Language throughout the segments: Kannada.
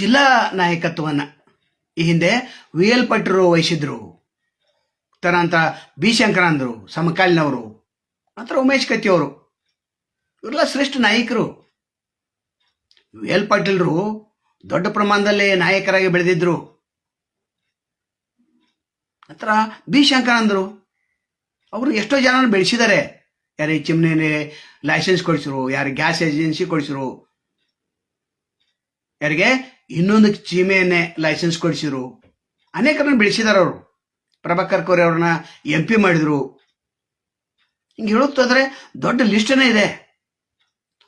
ಜಿಲ್ಲಾ ನಾಯಕತ್ವವನ್ನು ಈ ಹಿಂದೆ ವಿ ಎಲ್ ವಹಿಸಿದ್ರು ತರಂತ ಬಿ ಶಂಕರಂದರು ಸಮಕಾಲೀನವರು ನಂತರ ಉಮೇಶ್ ಕತ್ತಿ ಅವರು ಇವರೆಲ್ಲ ಶ್ರೇಷ್ಠ ನಾಯಕರು. ವಿ ಎಲ್ ಪಾಟೀಲ್ರು ದೊಡ್ಡ ಪ್ರಮಾಣದಲ್ಲಿ ನಾಯಕರಾಗಿ ಬೆಳೆದಿದ್ರು. ನಂತರ ಬಿ ಶಂಕರಂದರು ಅವರು ಎಷ್ಟೋ ಜನ ಬೆಳೆಸಿದ್ದಾರೆ. ಯಾರಿಗೆ ಚಿಮ್ನೆಯಲ್ಲಿ ಲೈಸೆನ್ಸ್ ಕೊಡಿಸಿರು, ಯಾರು ಗ್ಯಾಸ್ ಏಜೆನ್ಸಿ ಕೊಡಿಸಿರು. ಯಾರಿಗೆ ಇನ್ನೊಂದು ಚೀಮೆಯನ್ನೇ ಲೈಸೆನ್ಸ್ ಕೊಡಿಸಿದ್ರು. ಅನೇಕರನ್ನ ಬೆಳೆಸಿದಾರೆ ಅವರು. ಪ್ರಭಾಕರ್ ಕೋರಿ ಅವ್ರನ್ನ ಎಂ ಪಿ ಮಾಡಿದ್ರು. ಹಿಂಗೆ ಹೇಳುತ್ತಂದ್ರೆ ದೊಡ್ಡ ಲಿಸ್ಟನೇ ಇದೆ.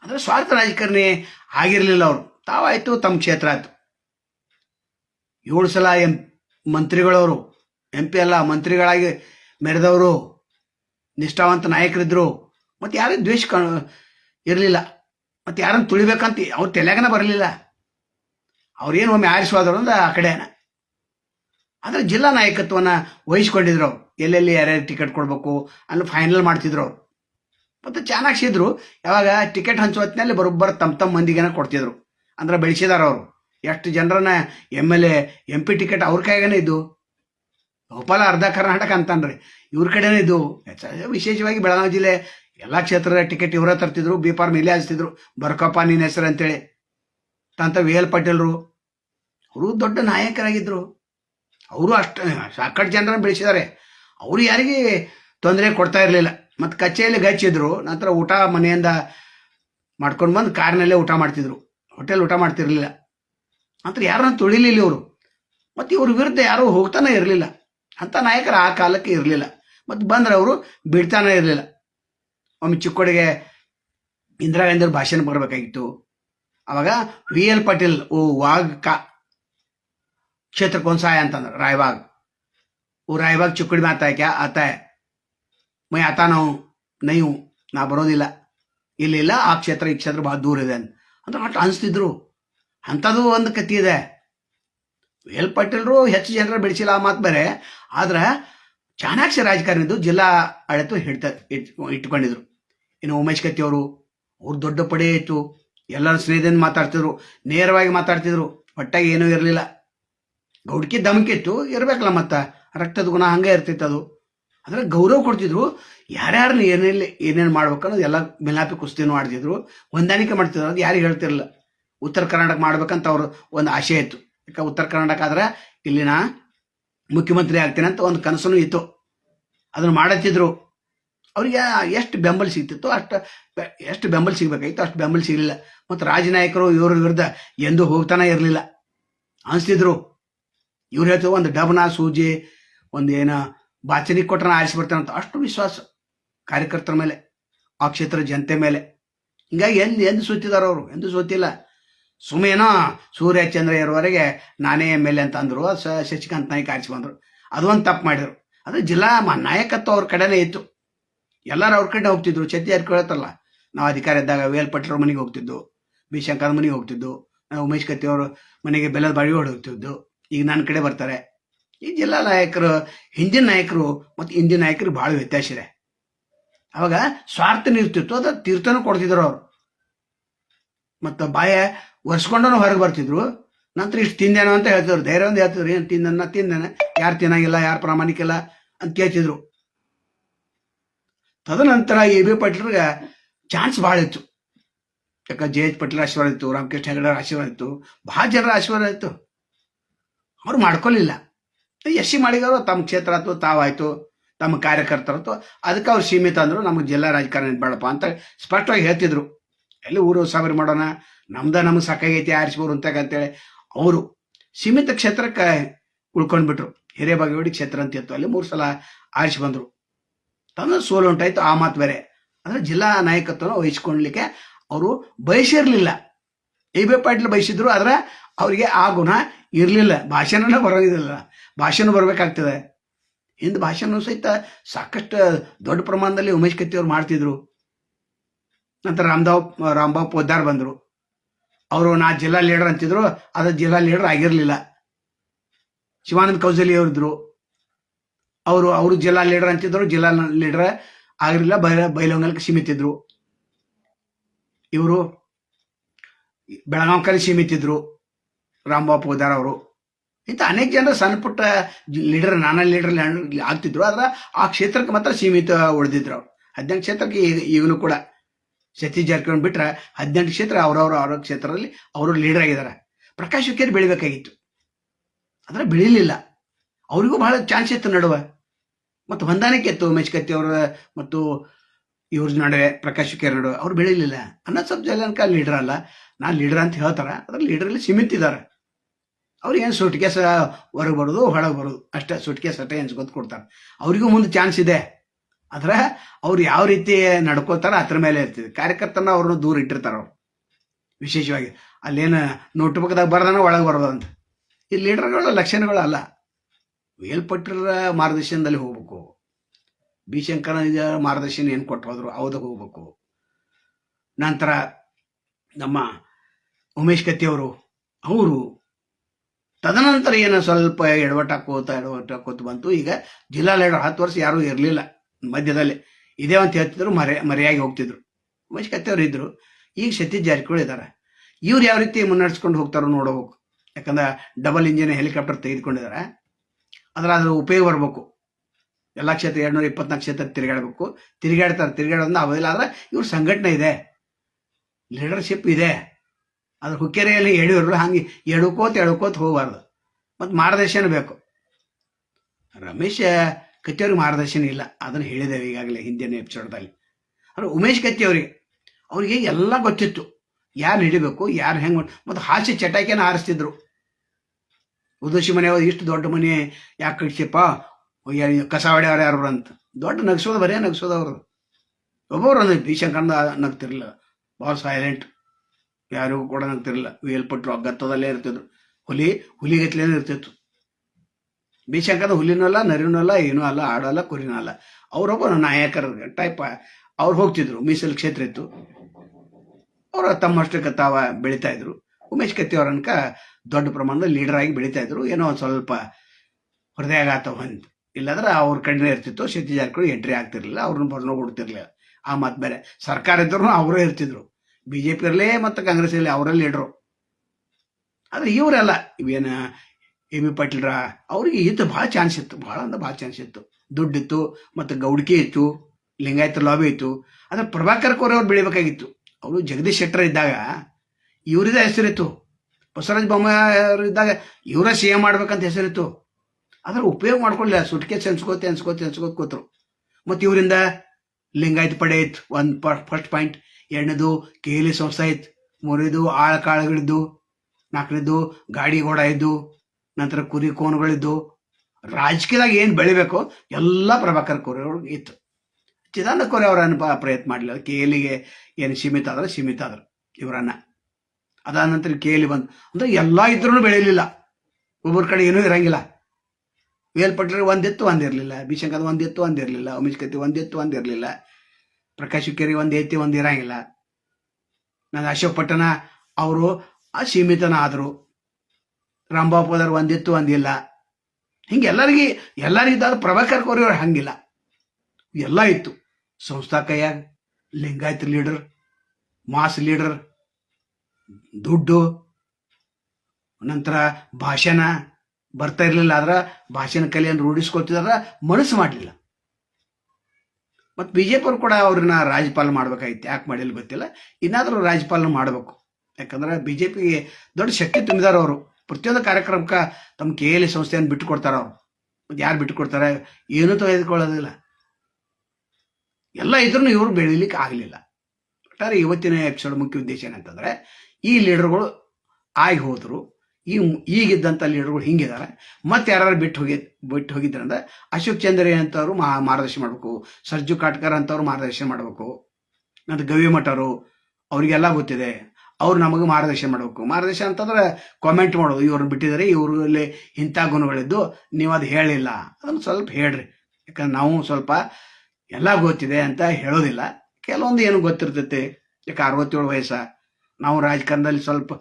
ಅಂದ್ರೆ ಸ್ವಾರ್ಥ ರಾಜಕಾರಣಿ ಆಗಿರಲಿಲ್ಲ ಅವರು. ತಾವಾಯ್ತು ತಮ್ಮ ಕ್ಷೇತ್ರ ಆಯ್ತು. ಏಳು ಸಲ ಎಂ ಮಂತ್ರಿಗಳವರು. ಎಂ ಪಿ ಅಲ್ಲ, ಮಂತ್ರಿಗಳಾಗಿ ಮೆರೆದವರು. ನಿಷ್ಠಾವಂತ ನಾಯಕರಿದ್ರು. ಮತ್ತು ಯಾರೇ ದ್ವೇಷ ಇರಲಿಲ್ಲ. ಮತ್ತು ಯಾರನ್ನು ತುಳಿಬೇಕಂತ ಅವ್ರ ತಲೆಗನ ಬರಲಿಲ್ಲ. ಅವ್ರೇನು ಒಮ್ಮೆ ಆರಿಸುವಾದ್ರು ಅಂದ್ರೆ ಆ ಕಡೆನ. ಆದರೆ ಜಿಲ್ಲಾ ನಾಯಕತ್ವನ ವಹಿಸ್ಕೊಂಡಿದ್ರು. ಅವ್ರು ಎಲ್ಲೆಲ್ಲಿ ಯಾರ್ಯಾರು ಟಿಕೆಟ್ ಕೊಡಬೇಕು ಅಲ್ಲಿ ಫೈನಲ್ ಮಾಡ್ತಿದ್ರು. ಅವ್ರು ಮತ್ತು ಇದ್ರು. ಯಾವಾಗ ಟಿಕೆಟ್ ಹಂಚೋ ಹೊತ್ತಿನಲ್ಲಿ ಬರೋಬ್ಬರ ತಮ್ಮ ತಮ್ಮ ಮಂದಿಗೆನ ಕೊಡ್ತಿದ್ರು. ಅಂದ್ರೆ ಬೆಳೆಸಿದಾರ ಅವರು. ಎಷ್ಟು ಜನರನ್ನ M L A M P ticket ಅವ್ರ ಕೈಗೇನೆ ಇದ್ದು. ಗೋಪಾಲ ಅರ್ಧ ಕರ್ನಾಟಕ ಅಂತಾನ್ರಿ. ಇವ್ರ ಕಡೆನೇ ಇದ್ದು. ವಿಶೇಷವಾಗಿ ಬೆಳಗಾವಿ ಜಿಲ್ಲೆ ಎಲ್ಲ ಕ್ಷೇತ್ರದ ಟಿಕೆಟ್ ಇವರೇ ತರ್ತಿದ್ರು. ಬಿ ಫಾರ್ಮ್ ಇಲ್ಲೇ ಹಚ್ತಿದ್ರು ಬರ್ಕಪ್ಪ ನಿನ್ನ ಹೆಸರು ಅಂತೇಳಿ. ತಂತ ವಿ ಎಲ್ ಪಾಟೀಲ್ರು. ಅವರು ದೊಡ್ಡ ನಾಯಕರಾಗಿದ್ದರು ಅವರು ಅಷ್ಟು, ಸಾಕಷ್ಟು ಜನರನ್ನು ಬೆಳೆಸಿದ್ದಾರೆ. ಅವರು ಯಾರಿಗೆ ತೊಂದರೆ ಕೊಡ್ತಾ ಇರಲಿಲ್ಲ. ಮತ್ತು ಕಚೇರಿಯಲ್ಲಿ ಗಚ್ಚಿದ್ರು. ನಂತರ ಊಟ ಮನೆಯಿಂದ ಮಾಡ್ಕೊಂಡು ಬಂದು ಕಾರ್ನಲ್ಲೇ ಊಟ ಮಾಡ್ತಿದ್ರು. ಹೋಟೆಲ್ ಊಟ ಮಾಡ್ತಿರ್ಲಿಲ್ಲ. ನಂತರ ಯಾರನ್ನ ತುಳಿಲಿಲ್ಲ ಇವರು. ಮತ್ತು ಇವ್ರ ವಿರುದ್ಧ ಯಾರೂ ಹೋಗ್ತಾನೆ ಇರಲಿಲ್ಲ. ಅಂಥ ನಾಯಕರು ಆ ಕಾಲಕ್ಕೆ ಇರಲಿಲ್ಲ. ಮತ್ತು ಬಂದ್ರೆ ಅವರು ಬಿಡ್ತಾನೆ ಇರಲಿಲ್ಲ. ಒಮ್ಮೆ ಚಿಕ್ಕೋಡಿಗೆ ಇಂದಿರಾ ಗಾಂಧಿಯವ್ರ ಭಾಷಣ ಬರಬೇಕಾಗಿತ್ತು. ಅವಾಗ ವಿ ಎಲ್ ಪಾಟೀಲ್, ಓ ವಾಗ್ ಕಾ क्षेत्र कौन सा है ಅಂತಂದ್ರೆ रायबाग वो रायबाग चिक्कोड़ी में आता है क्या आता है मैं आता ना हूँ नहीं हूँ ನಾ ಬರೋದಿಲ್ಲ ಇಲ್ಲ ಇಲ್ಲ ಆ ಕ್ಷೇತ್ರ ಈ ಕ್ಷೇತ್ರ ಬಹಳ ದೂರ ಇದೆ ಅಂತ ಅಂದ್ರೆ ಅಷ್ಟು ಅನಿಸ್ತಿದ್ರು ಅಂಥದ್ದು ಒಂದು ಕತ್ತಿ ಇದೆ ವೇಲ್ ಪಾಟೀಲ್ರು ಹೆಚ್ಚು ಜನರ ಬೆಳೆಸಿಲ್ಲ ಆ ಮಾತು ಬೇರೆ ಆದ್ರೆ ಚಾಣಾಕ್ಷ ರಾಜಕಾರಣಿದ್ದು ಜಿಲ್ಲಾ ಆಡಳಿತ ಹಿಡ್ತ ಇಟ್ ಇಟ್ಕೊಂಡಿದ್ರು ಇನ್ನು ಉಮೇಶ್ ಕತ್ತಿ ಅವರು ಅವ್ರು ದೊಡ್ಡ ಪಡೆ ಇತ್ತು ಎಲ್ಲರ ಸ್ನೇಹಿತರಿಂದ ಮಾತಾಡ್ತಿದ್ರು ನೇರವಾಗಿ ಮಾತಾಡ್ತಿದ್ರು ಒಟ್ಟಾಗಿ ಏನೂ ಇರಲಿಲ್ಲ ಗೌಡ್ಕಿ ದಮಕಿತ್ತು ಇರ್ಬೇಕಲ್ಲ ಮತ್ತ? ರಕ್ತದ ಗುಣ ಹಂಗೆ ಇರ್ತಿತ್ತು ಅದು. ಅಂದ್ರೆ ಗೌರವ ಕೊಡ್ತಿದ್ರು. ಯಾರ್ಯಾರನ್ನ ಏನೇನು ಏನೇನು ಮಾಡ್ಬೇಕು ಅನ್ನೋದು ಎಲ್ಲ ಮಿಲಾಪಿ ಕುಸ್ತಿನೂ ಆಡ್ತಿದ್ರು. ಹೊಂದಾಣಿಕೆ ಮಾಡ್ತಿದ್ರು ಅದು ಯಾರಿಗೂ ಹೇಳ್ತಿರಲಿಲ್ಲ. ಉತ್ತರ ಕರ್ನಾಟಕ ಮಾಡ್ಬೇಕಂತ ಅವ್ರು ಒಂದು ಆಶೆ ಇತ್ತು. ಯಾಕೆ ಉತ್ತರ ಕರ್ನಾಟಕ ಆದ್ರೆ ಇಲ್ಲಿನ ಮುಖ್ಯಮಂತ್ರಿ ಆಗ್ತೇನೆ ಅಂತ ಒಂದು ಕನಸನು ಇತ್ತು. ಅದನ್ನು ಮಾಡತ್ತಿದ್ರು. ಅವ್ರಿಗೆ ಎಷ್ಟು ಬೆಂಬಲ ಸಿಗ್ತಿತ್ತು ಅಷ್ಟು ಎಷ್ಟು ಬೆಂಬಲ ಸಿಗ್ಬೇಕಾಗಿತ್ತು ಅಷ್ಟು ಬೆಂಬಲ ಸಿಗಲಿಲ್ಲ. ಮತ್ತು ರಾಜನಾಯಕರು ಇವ್ರ ವಿರುದ್ಧ ಎಂದೂ ಹೋಗ್ತಾನೆ ಇರಲಿಲ್ಲ. ಅನಿಸ್ತಿದ್ರು. ಇವ್ರು ಹೇಳ್ತೀವಿ ಒಂದು ಡಬ್ನ ಸೂಜಿ, ಒಂದು ಏನ ಬಾಚನಿ ಕೊಟ್ರೆ ಆರಿಸಿ ಬರ್ತಾನಂತ ಅಷ್ಟು ವಿಶ್ವಾಸ ಕಾರ್ಯಕರ್ತರ ಮೇಲೆ, ಆ ಕ್ಷೇತ್ರ ಜನತೆ ಮೇಲೆ. ಹಿಂಗಾಗಿ ಎಂದು ಎಂದು ಸೋತಿದಾರ ಅವರು, ಎಂದು ಸೋತಿಲ್ಲ. ಸುಮೇನೋ ಸೂರ್ಯ ಚಂದ್ರಯ್ಯರವರೆಗೆ ನಾನೇ ಎಂ ಎಲ್ ಎ ಅಂತ ಅಂದ್ರು ಶಶಿಕಾಂತ್ ನಾಯ್ಕ ಆರಿಸಿ ಬಂದರು. ಅದು ಒಂದು ತಪ್ಪು ಮಾಡಿದ್ರು. ಅದು ಜಿಲ್ಲಾ ನಾಯಕತ್ವ ಅವ್ರ ಕಡೆನೇ ಇತ್ತು. ಎಲ್ಲರೂ ಅವ್ರ ಕಡೆ ಹೋಗ್ತಿದ್ರು. ಛತ್ತಿ ಹರ್ಕೊಳತ್ತಲ್ಲ ಕೇಳತ್ತಲ್ಲ ನಾವು ಅಧಿಕಾರ ಇದ್ದಾಗ ವೇಲ್ ಮನೆಗೆ ಹೋಗ್ತಿದ್ದು ಬಿ ಶಂಕರ್ ಮನೆಗೆ ಹೋಗ್ತಿದ್ದು ಉಮೇಶ್ ಕತ್ತಿ ಅವರು ಮನೆಗೆ ಬೆಲ್ಲದ ಬಾಡಿ ಹೋಗ್ತಿದ್ದು. ಈಗ ನನ್ನ ಕಡೆ ಬರ್ತಾರೆ. ಈ ಜಿಲ್ಲಾ ನಾಯಕರು, ಹಿಂದಿನ ನಾಯಕರು ಮತ್ತು ಹಿಂದಿನ ನಾಯಕರು ಭಾಳ ವ್ಯತ್ಯಾಸ ಇದೆ ಅವಾಗ ಸ್ವಾರ್ಥ ಇರ್ತಿತ್ತು ಅದ ತೀರ್ಥನೂ ಕೊಡ್ತಿದ್ರು ಅವರು. ಮತ್ತು ಬಾಯ ಒರೆಸ್ಕೊಂಡೂ ಹೊರಗೆ ಬರ್ತಿದ್ರು. ನಂತರ ಇಷ್ಟು ತಿಂದೇನೋ ಅಂತ ಹೇಳ್ತಿದ್ರು. ಧೈರ್ಯ ಒಂದು ಹೇಳ್ತಿದ್ರು. ಏನು ತಿಂದನ್ನ ತಿಂದೇನೆ ಯಾರು ತಿನ್ನಂಗಿಲ್ಲ, ಯಾರು ಪ್ರಾಮಾಣಿಕಿಲ್ಲ ಅಂತ ಕೇಳ್ತಿದ್ರು ತದನಂತರ ಎ ಬಿ ಪಾಟೀಲ್ಗೆ ಚಾನ್ಸ್ ಭಾಳ ಇತ್ತು. ಯಾಕೆ, ಜೆ ಎಚ್ ಪಾಟೀಲ್ ಆಶೀರ್ವಾದ ಇತ್ತು, ರಾಮಕೃಷ್ಣ ಹೆಗಡೆ ಆಶೀರ್ವಾದ ಇತ್ತು, ಭಾಳ ಜನರ ಆಶೀರ್ವಾದ ಇತ್ತು. ಅವ್ರು ಮಾಡ್ಕೊಲಿಲ್ಲ. ಎಸ್ ಸಿ ಮಾಡಿದವರು ತಮ್ಮ ಕ್ಷೇತ್ರ ಆಯ್ತು, ತಾವಾಯ್ತು, ತಮ್ಮ ಕಾರ್ಯಕರ್ತರತ್ತು ಅದಕ್ಕೆ ಅವ್ರು ಸೀಮಿತ ಅಂದರು, ನಮ್ಗೆ ಜಿಲ್ಲಾ ರಾಜಕಾರಣ ಬೇಡಪ್ಪ ಅಂತ ಸ್ಪಷ್ಟವಾಗಿ ಹೇಳ್ತಿದ್ರು. ಎಲ್ಲಿ ಊರು ಸಾವಿರ ಮಾಡೋಣ, ನಮ್ದ ನಮ್ಗೆ ಸಾಕಾಗೈತಿ ಆರಿಸ್ಬೋರು ಅಂತ ಅಂತೇಳಿ ಅವರು ಸೀಮಿತ ಕ್ಷೇತ್ರಕ್ಕೆ ಉಳ್ಕೊಂಡ್ಬಿಟ್ರು. ಹಿರೇಬಾಗೇವಾಡಿ ಕ್ಷೇತ್ರ ಅಂತ ಇತ್ತು, ಅಲ್ಲಿ ಮೂರು ಸಲ ಆರಿಸಿ ಬಂದರು. ತನ್ನ ಸೋಲು ಉಂಟಾಯ್ತು, ಆ ಮಾತು ಬೇರೆ. ಅಂದ್ರೆ ಜಿಲ್ಲಾ ನಾಯಕತ್ವನ ವಹಿಸ್ಕೊಳ್ಲಿಕ್ಕೆ ಅವರು ಬಯಸಿರಲಿಲ್ಲ. ಎ ಬಿ ಪಾಟೀಲ್ ಬಯಸಿದ್ರು, ಆದ್ರೆ ಅವರಿಗೆ ಆ ಗುಣ ಇರಲಿಲ್ಲ. ಭಾಷೆನೂ ಬರೋದಿಲ್ಲ. ಭಾಷೆನೂ ಬರಬೇಕಾಗ್ತದೆ. ಹಿಂದೆ ಭಾಷೆನೂ ಸಹಿತ ಸಾಕಷ್ಟು ದೊಡ್ಡ ಪ್ರಮಾಣದಲ್ಲಿ ಉಮೇಶ್ ಕತ್ತಿ ಅವ್ರು ಮಾಡ್ತಿದ್ರು. ನಂತರ ರಾಮದಾವ್ ರಾಮಬಾಬು ಪೋದ್ದಾರ್ ಬಂದರು. ಅವರು ನಾ ಜಿಲ್ಲಾ ಲೀಡರ್ ಅಂತಿದ್ರು. ಅದು ಜಿಲ್ಲಾ ಲೀಡರ್ ಆಗಿರಲಿಲ್ಲ. ಶಿವಾನಂದ ಕೌಜಲಿ ಅವರಿದ್ರು. ಅವರು ಅವರು ಜಿಲ್ಲಾ ಲೀಡರ್ ಅಂತಿದ್ರು. ಜಿಲ್ಲಾ ಲೀಡರ್ ಆಗಿರಲಿಲ್ಲ. ಬೈಲ ಬೈಲೊಂಗಲ್ಗೆ ಸೀಮಿತಿದ್ರು. ಇವರು ಬೆಳಗಾವ್ಕಲ್ಲಿ ಕಲಿ ಸೀಮಿತಿದ್ರು. ರಾಮಬಾಬು ಪೋದಾರ್ ಅವರು. ಇಂಥ ಅನೇಕ ಜನರು ಸಣ್ಣ ಪುಟ್ಟ ಲೀಡರ್, ನಾನಾ ಲೀಡರ್ ಆಗ್ತಿದ್ರು, ಆದ್ರೆ ಆ ಕ್ಷೇತ್ರಕ್ಕೆ ಮಾತ್ರ ಸೀಮಿತ ಉಳಿದಿದ್ರು ಅವ್ರು. ಹದಿನೆಂಟು ಕ್ಷೇತ್ರಕ್ಕೆ ಈಗ- ಈಗಲೂ ಕೂಡ. ಸತೀಶ್ ಜಾರಕಿಹೊಳಿ ಬಿಟ್ರೆ ಹದಿನೆಂಟು ಕ್ಷೇತ್ರ ಅವರವರ ಅವರ ಕ್ಷೇತ್ರದಲ್ಲಿ ಅವರು ಲೀಡರ್ ಆಗಿದ್ದಾರೆ. ಪ್ರಕಾಶ್ ಹುಕ್ಕೇರಿ ಬೆಳಿಬೇಕಾಗಿತ್ತು. ಆದ್ರೆ ಬೆಳಿಲಿಲ್ಲ. ಅವರಿಗೂ ಬಹಳ ಚಾನ್ಸ್ ಇತ್ತು ನಡುವೆ. ಮತ್ತು ಹೊಂದಾಣಿಕೆ ಇತ್ತು ಉಮೇಶ್ ಕತ್ತಿ ಅವರ ಮತ್ತು ಇವ್ರ ನಡುವೆ, ಪ್ರಕಾಶ್ ಹುಕ್ಕೇರಿ ನಡುವೆ. ಅವ್ರು ಬೆಳಿಲಿಲ್ಲ. ಅನ್ನೋ ಸ್ವಲ್ಪ ಲೀಡರ್ ಅಲ್ಲ. ನಾನು ಲೀಡರ್ ಅಂತ ಹೇಳ್ತಾರೆ. ಅದ್ರ ಲೀಡರಲ್ಲಿ ಸೀಮಿತ ಇದ್ದಾರೆ. ಅವ್ರಿಗೇನು ಸ ಹೊರಗೆ ಬರೋದು ಹೊರಗೆ ಬರೋದು? ಅಷ್ಟೇ ಸುಟ್ಕೇಸ್ ಅಷ್ಟೇ ಗೊತ್ತು ಕೊಡ್ತಾರೆ. ಅವರಿಗೂ ಮುಂದೆ ಚಾನ್ಸ್ ಇದೆ. ಆದರೆ ಅವ್ರು ಯಾವ ರೀತಿ ನಡ್ಕೋತಾರೋ ಅದ್ರ ಮೇಲೆ ಇರ್ತದೆ ಕಾರ್ಯಕರ್ತನ ಅವ್ರನ್ನ ದೂರ ಇಟ್ಟಿರ್ತಾರೆ ಅವ್ರು. ವಿಶೇಷವಾಗಿ ಅಲ್ಲೇನು ನೋಟ್ ಬುಕ್ದಾಗ ಬರ್ದಾನ ಒಳಗೆ ಬರೋದು ಅಂತ. ಈ ಲೀಡರ್ಗಳ ಲಕ್ಷಣಗಳು ಅಲ್ಲ. ಮೇಲ್ಪಟ್ಟಿರ ಮಾರ್ಗದರ್ಶನದಲ್ಲಿ ಹೋಗ್ಬೇಕು. ಬಿ ಶಂಕರ ಮಾರ್ಗದರ್ಶನ ಏನು ಕೊಟ್ಟು ಹೋದ್ರು ಅವದಾಗ ಹೋಗ್ಬೇಕು. ನಂತರ ನಮ್ಮ ಉಮೇಶ್ ಕತ್ತಿ ಅವರು ಅವರು ತದನಂತರ ಏನು ಸ್ವಲ್ಪ ಎಡವಟ್ಟು ಹಾಕೋತ ಎಡವಟ್ಟು ಹಾಕೋತ ಬಂತು. ಈಗ ಜಿಲ್ಲಾ ಲೀಡರ್ ಹತ್ತು ವರ್ಷ ಯಾರೂ ಇರಲಿಲ್ಲ ಮಧ್ಯದಲ್ಲಿ. ಇದೇ ಅಂತ ಹೇಳ್ತಿದ್ರು, ಮರೆ, ಮರೆಯಾಗಿ ಹೋಗ್ತಿದ್ರು. ಕತ್ತಿ ಅವ್ರು ಇದ್ರು. ಈಗ ಸತೀಶ್ ಜಾರಕಿಹೊಳಿ ಇದ್ದಾರೆ ಇವ್ರು ಯಾವ ರೀತಿ ಮುನ್ನಡೆಸ್ಕೊಂಡು ಹೋಗ್ತಾರೋ ನೋಡಬೇಕು. ಯಾಕಂದ್ರೆ ಡಬಲ್ ಇಂಜಿನ್ ಹೆಲಿಕಾಪ್ಟರ್ ತೆಗೆದುಕೊಂಡಿದ್ದಾರೆ. ಅದ್ರ ಅದ್ರ ಉಪಯೋಗ ಬರಬೇಕು. ಎಲ್ಲ ಕ್ಷೇತ್ರ ಎರಡ್ನೂರ ಇಪ್ಪತ್ನಾಲ್ಕು ಕ್ಷೇತ್ರ ತಿರುಗಾಡಬೇಕು. ತಿರುಗಾಡ್ತಾರೆ ತಿರುಗಾಡೋದನ್ನ ಅವಧಿಲ್ಲ ಆದ್ರೆ ಇವ್ರ ಸಂಘಟನೆ ಇದೆ. ಲೀಡರ್ಶಿಪ್ ಇದೆ. ಅದ್ರ ಹುಕ್ಕೇರಿಯಲ್ಲಿ ಎಳಿರು ಹಂಗೆ ಎಡುಕೋತ ಎಡುಕೋತ ಹೋಗಬಾರ್ದು. ಮತ್ತು ಮಾರ್ಗದರ್ಶನ ಬೇಕು. ರಮೇಶ ಕತ್ತಿಯವ್ರಿಗೆ ಮಾರ್ಗದರ್ಶನ ಇಲ್ಲ. ಅದನ್ನು ಹೇಳಿದ್ದೇವೆ ಈಗಾಗಲೇ ಹಿಂದಿನ ಎಪಿಸೋಡ್ದಲ್ಲಿ. ಅಂದ್ರೆ ಉಮೇಶ್ ಕತ್ತಿ ಅವರಿಗೆ ಅವರಿಗೆ ಎಲ್ಲ ಗೊತ್ತಿತ್ತು. ಯಾರು ಹಿಡಿಬೇಕು ಯಾರು ಹೆಂಗೆ ಮತ್ತು ಹಾಸ್ಯ ಚಟಾಕಿಯನ್ನು ಹಾರಿಸ್ತಿದ್ರು ಉದೋಶಿ ಮನೆ ಇಷ್ಟು ದೊಡ್ಡ ಮನೆ ಯಾಕೆ ಕಟ್ಸಿಪ್ಪ ಕಸ ಯಾರು ಅಂತ ದೊಡ್ಡ ನಗ್ಸೋದು, ಬರೇ ನಗ್ಸೋದು ಅವರು ಒಬ್ಬೊಬ್ರು ಅಂದ್ರೆ ಭೀಷಂಕಂದ ನಗ್ತಿರ್ಲಿಲ್ಲ. ಭಾಳ ಸೈಲೆಂಟ್ ಯಾರಿಗೂ ಕೂಡ ನಗ್ತಿರ್ಲಿಲ್ಲ ವೇಲ್ಪಟ್ಟರು ಅಗತ್ತದಲ್ಲೇ ಇರ್ತಿದ್ರು. ಹುಲಿ ಹುಲಿಗತ್ಲೇ ಇರ್ತಿತ್ತು. ಬೀಶಂಕದ ಹುಲಿನೂ ಅಲ್ಲ, ನರಿನೂ ಅಲ್ಲ, ಏನೂ ಅಲ್ಲ ಆಡಲ್ಲ ಕುರಿನೂ ಅಲ್ಲ. ಅವರೊಬ್ಬ ನಾಯಕರ ಟೈಪ್ ಅವ್ರು ಹೋಗ್ತಿದ್ರು. ಮೀಸಲು ಕ್ಷೇತ್ರ ಇತ್ತು. ಅವರು ತಮ್ಮಷ್ಟಕ್ಕೆ ತಾವ ಬೆಳಿತಾ ಇದ್ರು. ಉಮೇಶ್ ಕತ್ತಿ ಅವ್ರನ್ಕ ದೊಡ್ಡ ಪ್ರಮಾಣದಲ್ಲಿ ಲೀಡರ್ ಆಗಿ ಬೆಳಿತಾ ಇದ್ರು. ಏನೋ ಒಂದು ಸ್ವಲ್ಪ ಹೃದಯಾಘಾತ ಹೊಂದ್, ಇಲ್ಲಾಂದ್ರೆ ಅವ್ರ ಕಣ್ಣೇ ಇರ್ತಿತ್ತು. ಶಕ್ತಿ ಜಾರಕಿಹೊಳಿ ಎಂಟ್ರಿ ಆಗ್ತಿರ್ಲಿಲ್ಲ. ಅವ್ರನ್ನ ಬರ್ನೋ ಆ ಮಾತು ಬೇರೆ. ಸರ್ಕಾರ ಇದ್ರು ಅವರೇ ಇರ್ತಿದ್ರು. ಬಿಜೆಪಿ ಇರಲಿ ಮತ್ತು ಕಾಂಗ್ರೆಸ್ ಇರಲಿ ಅವರೇ ಲೀಡ್ರು ಆದರೆ ಇವರೆಲ್ಲ ಇವೇನ ಎ ಬಿ ಪಾಟೀಲ್ರ, ಅವ್ರಿಗೆ ಇತ್ತು ಭಾಳ ಚಾನ್ಸ್ ಇತ್ತು. ಭಾಳ ಅಂದ್ರೆ ಭಾಳ ಚಾನ್ಸ್ ಇತ್ತು. ದುಡ್ಡಿತ್ತು ಮತ್ತು ಗೌಡಿಕೆ ಇತ್ತು, ಲಿಂಗಾಯತ ಲಾಬಿ ಇತ್ತು. ಆದರೆ ಪ್ರಭಾಕರ್ ಕೋರೆ ಅವ್ರು ಬೆಳಿಬೇಕಾಗಿತ್ತು. ಅವರು ಜಗದೀಶ್ ಶೆಟ್ಟರ್ ಇದ್ದಾಗ ಇವರಿದ ಹೆಸರಿತ್ತು ಬಸವರಾಜ ಬೊಮ್ಮಾಯಿ ಇದ್ದಾಗ ಇವರ ಸಿ ಎಂ ಮಾಡ್ಬೇಕಂತ ಹೆಸರಿತ್ತು ಆದರೆ ಉಪಯೋಗ ಮಾಡ್ಕೊಳ್ಳಿಲ್ಲ ಸುಟ್ಕೆ ಅನ್ಸ್ಕೋತೆ ಅನ್ಸ್ಕೋತೆ, ಅನ್ಸ್ಕೋತ ಕೂತರು. ಮತ್ತು ಇವರಿಂದ ಲಿಂಗಾಯತ ಪಡೆ ಇತ್ತು. ಒಂದು ಫಸ್ಟ್ ಪಾಯಿಂಟ್ ಎರಡನೇದು ಕೇಲಿ ಸಂಸ್ಥೆ ಇತ್ತು. ಮೂರನೇದು ಆಳ ಕಾಳುಗಳಿದ್ದು, ನಾಲ್ಕನೇದು ಗಾಡಿ ಗೋಡ ಇದ್ದು, ನಂತರ ಕುರಿ ಕೋನುಗಳಿದ್ದು ರಾಜಕೀಯದಾಗ ಏನು ಬೆಳಿಬೇಕು? ಎಲ್ಲ ಪ್ರಭಾಕರ್ ಕೋರೆ ಇತ್ತು. ಚಿದಾನಂದ ಕೋರೆ ಅವರನ್ನು ಪ್ರಯತ್ನ ಮಾಡಲಿಲ್ಲ. ಕೇಲಿಗೆ ಏನು ಸೀಮಿತ ಆದ್ರೆ ಸೀಮಿತ ಆದರು ಇವರನ್ನ. ಅದಾದ ನಂತರ ಕೇಲಿ ಬಂದು, ಅಂದ್ರೆ ಎಲ್ಲ ಇದ್ರೂ ಬೆಳೀಲಿಲ್ಲ. ಒಬ್ಬರ ಕಡೆ ಏನೂ ಇರಂಗಿಲ್ಲ. ವೇಲ್ಪಟ್ರಿ ಒಂದಿತ್ತು ಒಂದಿರಲಿಲ್ಲ. ಬಿಶಂಕರ್ ಒಂದಿತ್ತು ಒಂದಿರಲಿಲ್ಲ. ಉಮೇಶ್ ಕತ್ತಿ ಒಂದಿತ್ತು ಒಂದಿರಲಿಲ್ಲ. ಪ್ರಕಾಶ್ ಹುಕ್ಕೇರಿ ಒಂದು ಒಂದು ಇರಂಗಿಲ್ಲ. ನಾನು ಅಶೋಕ್ ಪಟ್ಟಣ ಅವರು ಸೀಮಿತನ ಆದರು ರಾಮಬಾಪುದರ್ ಒಂದಿತ್ತು ಒಂದಿಲ್ಲ ಹಿಂಗೆ ಎಲ್ಲರಿಗೆ ಎಲ್ಲರಿಗಿದ್ದ ಪ್ರಭಾಕರ್ ಕೋರಿ ಅವ್ರು ಹಂಗಿಲ್ಲ. ಎಲ್ಲ ಇತ್ತು. ಸಂಸ್ಥಾ ಕೈಯಾಗ, ಲಿಂಗಾಯತ್ ಲೀಡರ್, ಮಾಸ್ ಲೀಡರ್, ದುಡ್ಡು, ನಂತರ ಭಾಷಣ ಬರ್ತಾ ಇರಲಿಲ್ಲ, ಆದ್ರೆ ಭಾಷಣ ಕಲೆಯನ್ನು ರೂಢಿಸ್ಕೊತಿದಾರ ಮನಸ್ಸು ಮಾಡಲಿಲ್ಲ. ಮತ್ತು ಬಿ ಜೆ ಕೂಡ ಅವ್ರನ್ನ ರಾಜ್ಯಪಾಲ ಮಾಡ್ಬೇಕಾಗಿತ್ತು. ಯಾಕೆ ಮಾಡಿಲ್ಲ ಗೊತ್ತಿಲ್ಲ. ಇನ್ನಾದರೂ ರಾಜ್ಯಪಾಲನ ಮಾಡಬೇಕು. ಯಾಕಂದ್ರೆ ಬಿ ಜೆ ಪಿಗೆ ದೊಡ್ಡ ಶಕ್ತಿ ತುಂಬಿದಾರ ಅವರು. ಪ್ರತಿಯೊಂದು ಕಾರ್ಯಕ್ರಮಕ್ಕೆ ತಮ್ಮ ಕೆ ಎಲ್ ಸಂಸ್ಥೆಯನ್ನು ಬಿಟ್ಟು ಕೊಡ್ತಾರ ಅವ್ರು ಯಾರು ಬಿಟ್ಟು ಕೊಡ್ತಾರೆ ಏನೂ ತೆಗೆದುಕೊಳ್ಳೋದಿಲ್ಲ. ಎಲ್ಲ ಇದ್ರೂ ಇವರು ಬೆಳೀಲಿಕ್ಕೆ ಆಗಲಿಲ್ಲ. ಒಟ್ಟಾರೆ ಇವತ್ತಿನ ಎಪಿಸೋಡ್ ಮುಖ್ಯ ಉದ್ದೇಶ ಏನಂತಂದ್ರೆ ಈ ಲೀಡರ್ಗಳು ಆಗಿ ಹೋದ್ರು. ಈ ಈಗಿದ್ದಂಥ ಲೀಡರ್ಗಳು ಹಿಂಗಿದ್ದಾರೆ ಮತ್ತೆ ಯಾರು ಬಿಟ್ಟು ಹೋಗಿ, ಬಿಟ್ಟು ಹೋಗಿದ್ರಂದ್ರೆ ಅಶೋಕ್ ಚಂದ್ರ ಅಂತವ್ರು ಮಾ ಮಾರ್ಗದರ್ಶನ ಮಾಡಬೇಕು. ಸರ್ಜು ಕಾಟ್ಕರ್ ಅಂತವ್ರು ಮಾರ್ಗದರ್ಶನ ಮಾಡಬೇಕು. ಮತ್ತು ಗವಿ ಮಠರು ಅವರಿಗೆಲ್ಲ ಗೊತ್ತಿದೆ. ಅವ್ರು ನಮಗೆ ಮಾರ್ಗದರ್ಶನ ಮಾಡಬೇಕು. ಮಾರ್ಗದರ್ಶನ ಅಂತಂದ್ರೆ ಕಾಮೆಂಟ್ ಮಾಡೋದು. ಇವ್ರನ್ನ ಬಿಟ್ಟಿದ್ದಾರೆ ಇವರಲ್ಲಿ ಇಂಥ ಗುಣಗಳಿದ್ದು, ನೀವು ಅದು ಹೇಳಿಲ್ಲ. ಅದನ್ನು ಸ್ವಲ್ಪ ಹೇಳ್ರಿ. ಯಾಕಂದ್ರೆ ನಾವು ಸ್ವಲ್ಪ ಎಲ್ಲ ಗೊತ್ತಿದೆ ಅಂತ ಹೇಳೋದಿಲ್ಲ. ಕೆಲವೊಂದು ಏನು ಗೊತ್ತಿರ್ತೈತೆ. ಯಾಕೆ ಅರವತ್ತೇಳು ವಯಸ್ಸ. ನಾವು ರಾಜಕಾರಣದಲ್ಲಿ ಸ್ವಲ್ಪ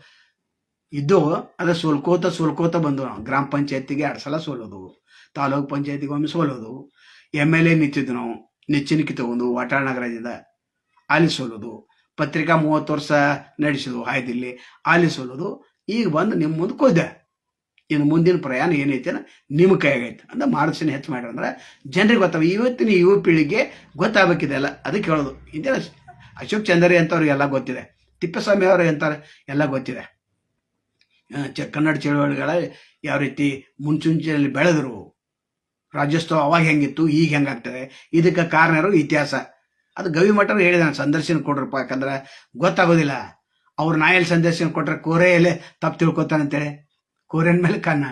ಇದ್ದು ಅದು ಸೋಲ್ಕೋತ ಸೋಲ್ಕೋತ ಬಂದು ನಾವು ಗ್ರಾಮ ಪಂಚಾಯತಿಗೆ ಎರಡು ಸಲ ಸೋಲೋದು, ತಾಲೂಕ್ ಪಂಚಾಯತಿಗೆ ಒಮ್ಮೆ ಸೋಲೋದು ಎಂ ಎಲ್ ಎ ನಿಂತಿದ್ದು ನಾವು ನೆಚ್ಚಿನಕ್ಕೆ ತಗೊಂಡು ವಾಟಾಳ್ ನಗರದಿಂದ ಅಲ್ಲಿ ಸೋಲೋದು, ಪತ್ರಿಕಾ ಮೂವತ್ತು ವರ್ಷ ನಡೆಸಿದ್ವು ಹಾಯ್ದಿಲ್ಲಿ ಅಲ್ಲಿ ಸೋಲೋದು, ಈಗ ಬಂದು ನಿಮ್ಮ ಮುಂದೆ ಕೂದೆ. ಇನ್ನು ಮುಂದಿನ ಪ್ರಯಾಣ ಏನೈತೆ ನಿಮ್ಮ ಕೈಯಾಗೈತೆ ಅಂದ್ರೆ ಮಾರ್ಗದರ್ಶನ ಹೆಚ್ಚು ಮಾಡ್ರಂದ್ರೆ ಜನರಿಗೆ ಗೊತ್ತಾವ, ಇವತ್ತಿನ ಯುವ ಪೀಳಿಗೆ ಗೊತ್ತಾಗಬೇಕಿದೆಲ್ಲ ಅದಕ್ಕೆ ಹೇಳೋದು ಇಂದಿನ ಅಶೋಕ್ ಚಂದರಿ ಅಂತವ್ರಿಗೆಲ್ಲ ಗೊತ್ತಿದೆ, ತಿಪ್ಪೇಸ್ವಾಮಿ ಅವರು ಅಂತಾರೆ, ಎಲ್ಲ ಗೊತ್ತಿದೆ. ಚ, ಕನ್ನಡ ಚಳವಳಿಗಳ ಯಾವ ರೀತಿ ಮುಂಚೂಣಿಯಲ್ಲಿ ಬೆಳೆದರು. ರಾಜ್ಯೋತ್ಸವ ಅವಾಗ ಹೆಂಗಿತ್ತು, ಈಗ ಹೆಂಗಾಗ್ತದೆ? ಇದಕ್ಕೆ ಕಾರಣ ಇರೋ ಇತಿಹಾಸ. ಅದು ಗವಿ ಮಠರು ಹೇಳಿದಾನೆ ಸಂದರ್ಶನ ಕೊಡ್ರಪ್ಪ ಯಾಕಂದ್ರೆ ಗೊತ್ತಾಗೋದಿಲ್ಲ. ಅವ್ರು ನಾಯಲ್ಲಿ ಸಂದರ್ಶನ ಕೊಟ್ರೆ ಕೋರೆಯಲ್ಲೇ ತಪ್ಪು ತಿಳ್ಕೊತಾನಂತೇಳಿ ಕೋರೆನ ಮೇಲೆ ಕಣ್ಣ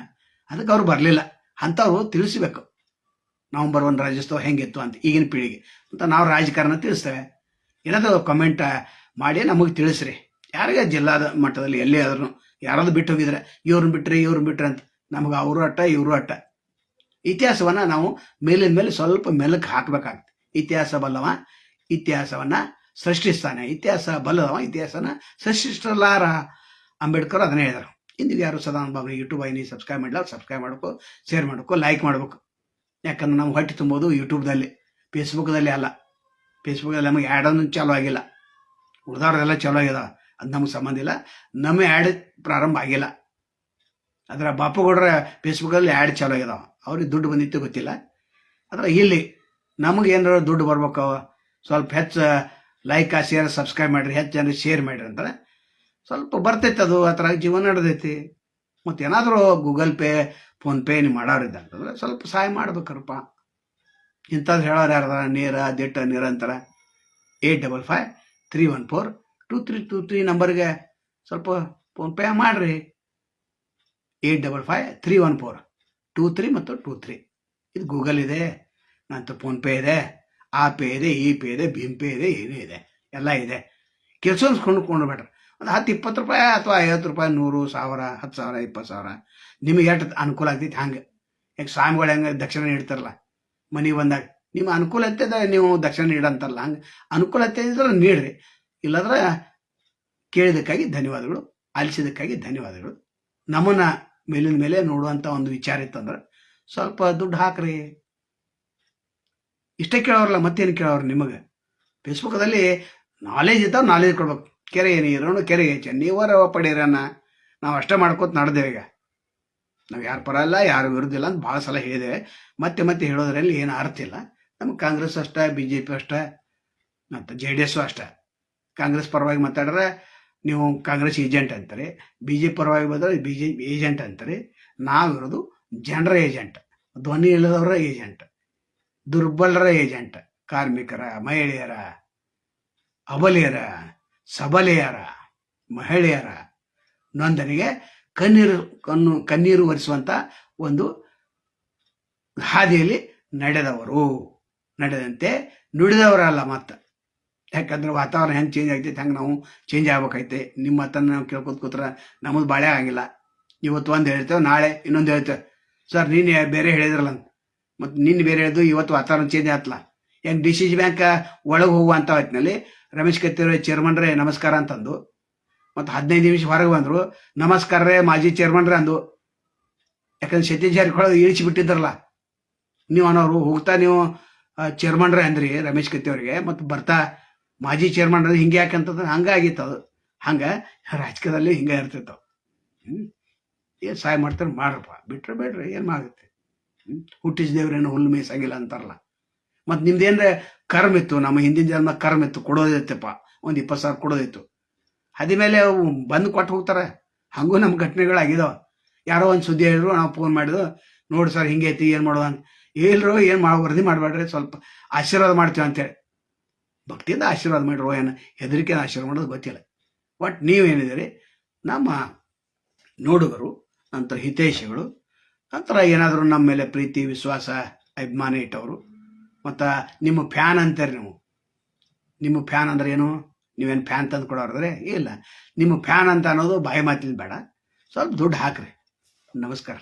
ಅದಕ್ಕೆ ಅವ್ರು ಬರಲಿಲ್ಲ. ಅಂಥವ್ರು ತಿಳಿಸ್ಬೇಕು. ನವಂಬರ್ ಒಂದು ರಾಜ್ಯೋತ್ಸವ ಹೆಂಗಿತ್ತು ಅಂತ, ಈಗಿನ ಪೀಳಿಗೆ. ಅಂತ ನಾವು ರಾಜಕಾರಣ ತಿಳಿಸ್ತೇವೆ. ಏನಾದರೂ ಕಮೆಂಟ್ ಮಾಡಿ ನಮಗೆ ತಿಳಿಸ್ರಿ. ಯಾರಿಗೆ ಜಿಲ್ಲಾದ ಮಟ್ಟದಲ್ಲಿ ಎಲ್ಲೇ ಆದ್ರೂ ಯಾರಾದ್ರು ಬಿಟ್ಟು ಹೋಗಿದ್ರೆ, ಇವ್ರನ್ನ ಬಿಟ್ರೆ ಇವ್ರನ್ನ ಬಿಟ್ರೆ ಅಂತ. ನಮ್ಗೆ ಅವರು ಅಟ್ಟ, ಇವರು ಅಟ್ಟ. ಇತಿಹಾಸವನ್ನ ನಾವು ಮೇಲಿನ ಮೇಲೆ ಸ್ವಲ್ಪ ಮೆಲಕ್ಕೆ ಹಾಕ್ಬೇಕಾಗ್ತದೆ ಇತಿಹಾಸ ಬಲ್ಲವ, ಇತಿಹಾಸವನ್ನ ಸೃಷ್ಟಿಸ್ತಾನೆ. ಇತಿಹಾಸ ಬಲ್ಲವ, ಇತಿಹಾಸನ ಸೃಷ್ಟಿಸಲಾರ ಅಂಬೇಡ್ಕರ್ ಅದನ್ನೇ ಹೇಳಿದರು. ಇಂದಿಗೆ ಯಾರು ಸದಾನಂದ ಬಾಬು ಯೂಟ್ಯೂಬ್ ಐನಿ ಸಬ್ಸ್ಕ್ರೈಬ್ ಮಾಡಲ್ಲ ಸಬ್ಸ್ಕ್ರೈಬ್ ಮಾಡ್ಕೊ, ಶೇರ್ ಮಾಡ್ಕೊ ಲೈಕ್ ಮಾಡ್ಬೇಕು. ಯಾಕಂದ್ರೆ ನಾವು ಹೊಟ್ಟೆ ತುಂಬೋದು ಯೂಟ್ಯೂಬ್ದಲ್ಲಿ ಫೇಸ್ಬುಕ್ದಲ್ಲಿ ಅಲ್ಲ. ಫೇಸ್ಬುಕ್ಕಲ್ಲಿ ನಮಗೆ ಆ್ಯಡನ್ನು ಚಾಲೂ ಆಗಿಲ್ಲ. ಉಳಿದವ್ರದೆಲ್ಲ ಚಾಲೂ ಆಗ್ಯದ. ಅದು ನಮಗೆ ಸಂಬಂಧ ಇಲ್ಲ. ನಮ್ಮ ಆ್ಯಡ್ ಪ್ರಾರಂಭ ಆಗಿಲ್ಲ. ಅದರ ಬಾಪುಗೌಡ್ರ ಫೇಸ್ಬುಕ್ಕಲ್ಲಿ ಆ್ಯಡ್ ಚಾಲೂ ಆಗ್ಯದಾವ. ಅವ್ರಿಗೆ ದುಡ್ಡು ಬಂದಿತ್ತು ಗೊತ್ತಿಲ್ಲ. ಆದರೆ ಇಲ್ಲಿ ನಮಗೆ ಏನಾರು ದುಡ್ಡು ಬರ್ಬೇಕು, ಸ್ವಲ್ಪ ಹೆಚ್ಚು ಲೈಕ್ ಶೇರ್ ಸಬ್ಸ್ಕ್ರೈಬ್ ಮಾಡಿರಿ, ಹೆಚ್ಚು ಜನರಿಗೆ ಶೇರ್ ಮಾಡಿರಿ ಅಂತಾರೆ ಸ್ವಲ್ಪ ಬರ್ತೈತೆ ಅದು, ಆ ಥರ ಜೀವನ ನಡೆದೈತಿ. ಮತ್ತು ಏನಾದರೂ ಗೂಗಲ್ ಪೇ ಫೋನ್ಪೇ ನೀವು ಮಾಡೋರಿದ್ದ ಅಂತಂದ್ರೆ ಸ್ವಲ್ಪ ಸಹಾಯ ಮಾಡ್ಬೇಕರಪ್ಪ. ಇಂಥದ್ದು ಹೇಳೋರು ಯಾರದ ನೇರ, ದಿಟ್ಟ, ನಿರಂತರ eight double five three one four two three two three ನಂಬರ್ಗೆ ಸ್ವಲ್ಪ ಫೋನ್ಪೇ ಮಾಡಿರಿ. Eight double five three one four two three ಮತ್ತು ಟೂ ತ್ರೀ ಇದು ಗೂಗಲ್ ಇದೆ ನಂತರ ಫೋನ್ಪೇ ಇದೆ ಆ ಪೇ ಇದೆ ಈ ಪೇ ಇದೆ ಭೀಮ್ ಪೇ ಇದೆ, ಏನೂ ಇದೆ. ಎಲ್ಲ ಇದೆ. ಕೆಲಸ ಕೊಂಡು ಬೇಡ್ರಿ. ಒಂದು ಹತ್ತು ಇಪ್ಪತ್ತು ರೂಪಾಯಿ ಅಥವಾ ಐವತ್ತು ರೂಪಾಯಿ, ನೂರು, ಸಾವಿರ, ಹತ್ತು ಸಾವಿರ, ಇಪ್ಪತ್ತು ಸಾವಿರ. ನಿಮಗೆ ಎಷ್ಟು ಅನುಕೂಲ ಆಗ್ತೈತೆ ಹಂಗೆ. ಈಗ ಸ್ವಾಮಿಗಳು ಹೆಂಗೆ ದಕ್ಷಿಣ ನೀಡ್ತಾರಲ್ಲ, ಮನೆಗೆ ಬಂದಾಗ ನಿಮ್ಮ ಅನುಕೂಲತೆ ನೀವು ದಕ್ಷಿಣ ನೀಡಂತಾರಲ್ಲ ಹಂಗೆ ಅನುಕೂಲತೆ ಇದ್ರೆ ನೀಡ್ರಿ. ಇಲ್ಲದ್ರೆ ಕೇಳಿದ್ದಕ್ಕಾಗಿ ಧನ್ಯವಾದಗಳು, ಆಲಿಸಿದ್ದಕ್ಕಾಗಿ ಧನ್ಯವಾದಗಳು. ನಮ್ಮನ್ನ ಮೇಲಿನ ಮೇಲೆ ನೋಡುವಂಥ ಒಂದು ವಿಚಾರ ಇತ್ತಂದ್ರೆ ಸ್ವಲ್ಪ ದುಡ್ಡು ಹಾಕ್ರಿ. ಇಷ್ಟೇ ಕೇಳೋರಲ್ಲ, ಮತ್ತೇನು ಕೇಳೋರು ನಿಮಗೆ? ಫೇಸ್ಬುಕ್ದಲ್ಲಿ ನಾಲೆಜ್ ಇದ್ದಾವೆ ನಾಲೆಜ್ ಕೊಡ್ಬೇಕು. ಕೆರೆ ನೀರೋಣ ಕೆರೆ ಹೆಚ್ಚು ನೀವರ ಪಡೀರನ್ನ. ನಾವು ಅಷ್ಟೇ ಮಾಡ್ಕೋತ ನಡೆದೇವೆ ಈಗ. ನಾವು ಯಾರು ಪರ ಇಲ್ಲ ಯಾರ ವಿರುದ್ಧ ಇಲ್ಲ ಅಂತ ಭಾಳ ಸಲ ಹೇಳಿದೆ ಮತ್ತೆ ಮತ್ತೆ ಹೇಳೋದ್ರಲ್ಲಿ ಏನು ಅರ್ಥ ಇಲ್ಲ. ನಮ್ಗೆ ಕಾಂಗ್ರೆಸ್ ಅಷ್ಟೇ ಬಿ ಜೆ ಪಿ ಅಷ್ಟೇ, ಮತ್ತು ಜೆ ಡಿ ಎಸ್ಸು ಅಷ್ಟೇ. ಕಾಂಗ್ರೆಸ್ ಪರವಾಗಿ ಮಾತಾಡಿದ್ರೆ ನೀವು ಕಾಂಗ್ರೆಸ್ ಏಜೆಂಟ್ ಅಂತಾರೆ ಬಿ ಜೆ ಪರವಾಗಿ ಬಂದರೆ ಬಿ ಜೆ ಪಿ ಏಜೆಂಟ್ ಅಂತಾರೆ. ನಾವಿರೋದು ಜನರ ಏಜೆಂಟ್, ಧ್ವನಿ ಇಲ್ಲದವರ ಏಜೆಂಟ್, ದುರ್ಬಲರ ಏಜೆಂಟ್, ಕಾರ್ಮಿಕರ, ಮಹಿಳೆಯರ, ಅಬಲೆಯರ, ಸಬಲೆಯರ, ಮಹಿಳೆಯರ ನೊಂದನಿಗೆ ಕಣ್ಣೀರು, ಕಣ್ಣು, ಕಣ್ಣೀರು ಒರೆಸುವಂಥ ಒಂದು ಹಾದಿಯಲ್ಲಿ ನಡೆದವರು. ನಡೆದಂತೆ ನುಡಿದವರಲ್ಲ ಮತ್ತೆ. ಯಾಕಂದ್ರೆ ವಾತಾವರಣ ಹೆಂಗೆ ಚೇಂಜ್ ಆಗ್ತೈತೆ, ಹಂಗೆ ನಾವು ಚೇಂಜ್ ಆಗ್ಬೇಕೈತೆ ನಿಮ್ಮ ತನ್ನ ನಾವು ಕೇಳ್ಕೊತ ಕೂತ್ರೆ ನಮ್ಮದು ಬಾಳೆ ಆಗಿಲ್ಲ ಇವತ್ತು ಒಂದು ಹೇಳ್ತೇವೆ, ನಾಳೆ ಇನ್ನೊಂದು ಹೇಳ್ತೇವೆ. ಸರ್ ನೀನು ಬೇರೆ ಹೇಳಿದ್ರಲ್ಲ. ಮತ್ತು ನಿನ್ನ ಬೇರೆ ಹೇಳಿದ್ದು ಇವತ್ತು ವಾತಾವರಣ ಚೇಂಜ್ ಆಯ್ತಲ್ಲ ಹೆಂಗೆ ಡಿ ಸಿ ಸಿ ಬ್ಯಾಂಕ್ ಒಳಗೆ ಹೋಗುವಂಥ ಹೊತ್ತಿನಲ್ಲಿ ರಮೇಶ್ ಚೇರ್ಮನ್ ಚೇರ್ಮನ್ರೇ ನಮಸ್ಕಾರ ಅಂತಂದು. ಮತ್ತು ಹದಿನೈದು ನಿಮಿಷ ಹೊರಗೆ ಬಂದರು, ನಮಸ್ಕಾರ ರೇ ಮಾಜಿ ಚೇರ್ಮನ್ರೇ ಅಂದು. ಯಾಕಂದ್ರೆ ಸತೀಶ್ ಜಾರಕಿಹೊಳಿ ಇಳಿಸಿ ಬಿಟ್ಟಿದ್ರಲ್ಲ ನೀವು ಅನ್ನೋರು ಹೋಗ್ತಾ ನೀವು ಚೇರ್ಮನ್ರೇ ಅಂದ್ರಿ ರಮೇಶ್ ಕತ್ತಿ ಅವರಿಗೆ ಮತ್ತು ಬರ್ತಾ ಮಾಜಿ ಚೇರ್ಮನ್ ಹಿಂಗೆ ಯಾಕಂತಂದ್ರೆ ಹಂಗಾಗಿತ್ತು ಅದು. ಹಂಗೆ ರಾಜಕೀಯದಲ್ಲಿ ಹಿಂಗೆ ಇರ್ತಿತ್ತು ಏನು ಸಹಾಯ ಮಾಡ್ತಾರೆ ಮಾಡ್ರಪ್ಪ. ಬಿಟ್ರೆ ಬೇಡ್ರಿ, ಏನು ಮಾಡುತ್ತೆ ಹ್ಞೂ ಹುಟ್ಟಿದ ದೇವ್ರೇನು ಹುಲ್ಲು ಮೇಯಿಸಂಗಿಲ್ಲ ಅಂತಾರಲ್ಲ. ಮತ್ತು ನಿಮ್ದೇನ್ರೆ ಕರ್ಮ ಇತ್ತು, ನಮ್ಮ ಹಿಂದಿನ ಜನ್ಮ ಕರ್ಮ ಇತ್ತು, ಕೊಡೋದಿತ್ತಪ್ಪ. ಒಂದು ಇಪ್ಪತ್ತು ಸಾವಿರ ಕೊಡೋದಿತ್ತು. ಅದ ಮೇಲೆ ಬಂದು ಕೊಟ್ಟು ಹೋಗ್ತಾರೆ. ಹಂಗೂ ನಮ್ಮ ಘಟನೆಗಳಾಗಿದಾವ. ಯಾರೋ ಒಂದು ಸುದ್ದಿ ಹೇಳಿದ್ರು, ನಾವು ಫೋನ್ ಮಾಡಿದ್ರು ನೋಡಿ ಸರ್ ಹಿಂಗೈತಿ ಐತಿ ಏನು ಮಾಡೋದು ಅಂತ. ಹೇಳ್ರು ಏನು ಮಾಡಿ ವರದಿ ಮಾಡಬೇಡ್ರಿ, ಸ್ವಲ್ಪ ಆಶೀರ್ವಾದ ಮಾಡ್ತೀವಿ ಅಂತೇಳಿ. ಭಕ್ತಿಯಿಂದ ಆಶೀರ್ವಾದ ಮಾಡಿರೋ ಏನು ಹೆದರಿಕೆ ಆಶೀರ್ವಾದ ಮಾಡೋದು ಗೊತ್ತಿಲ್ಲ. ಬಟ್ ನೀವೇನಿದ್ದೀರಿ ನಮ್ಮ ನೋಡುಗರು, ನಂತರ ಹಿತೈಷಿಗಳು, ನಂತರ ಏನಾದರೂ ನಮ್ಮ ಮೇಲೆ ಪ್ರೀತಿ, ವಿಶ್ವಾಸ, ಅಭಿಮಾನ ಇಟ್ಟವರು, ಮತ್ತು ನಿಮ್ಮ ಫ್ಯಾನ್ ಅಂತಾರೆ ನೀವು. ನಿಮ್ಮ ಫ್ಯಾನ್ ಅಂದ್ರೆ ಏನು? ನೀವೇನು ಫ್ಯಾನ್ ತಂದು ಕೊಡೋರ್ದ್ರೆ ಇಲ್ಲ. ನಿಮ್ಮ ಫ್ಯಾನ್ ಅಂತ ಅನ್ನೋದು ಬಾಯಿ ಮಾತಿನ ಬೇಡ ಸ್ವಲ್ಪ ದುಡ್ಡು ಹಾಕ್ರಿ. ನಮಸ್ಕಾರ.